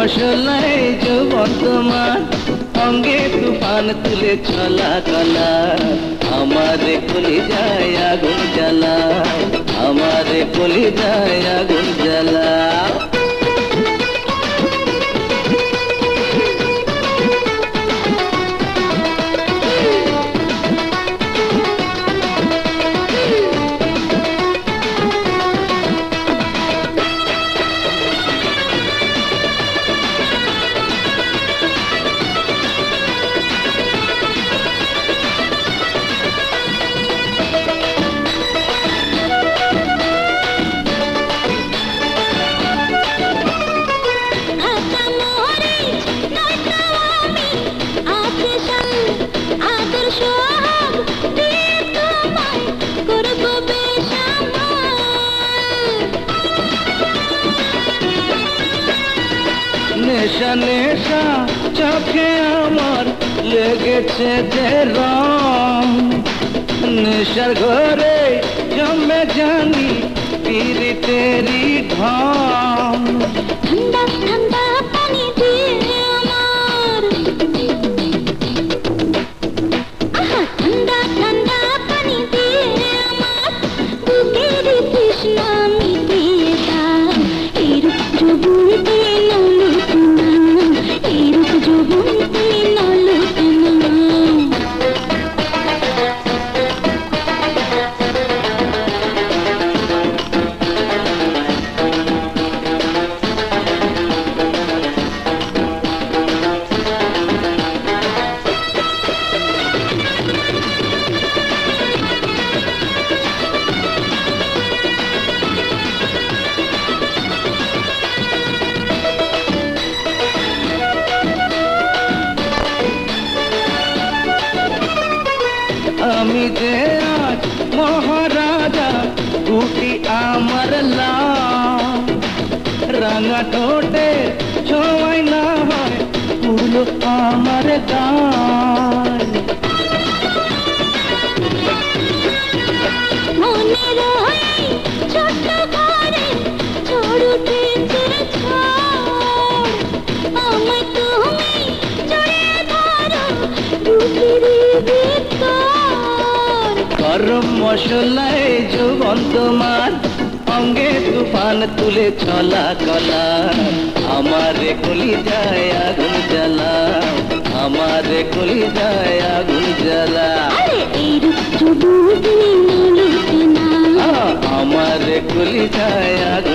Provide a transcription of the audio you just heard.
মশলায় যৌবন তোমার অঙ্গে তুফান তুলে চলা কলা। আমার কলি যায় আগুন জ্বালা, আমার কলি যায় নেশা নেশা চোখে আমার লেগেছে যে রং। নেশার ঘরে জমে জানি পিরিতেরি ঢং। दे आज महाराजा टूटी आमर लाम रंगा ठोटे छोवाई ना है फूल आमर गाम মশলায় যৌবন তোমার। অঙ্গে তুফান তুলে চলা কলা। আমার কলি যায় আগুন জ্বালা। আমার কলি যায় আগুন জ্বালা। আমার কলি যায় আগুন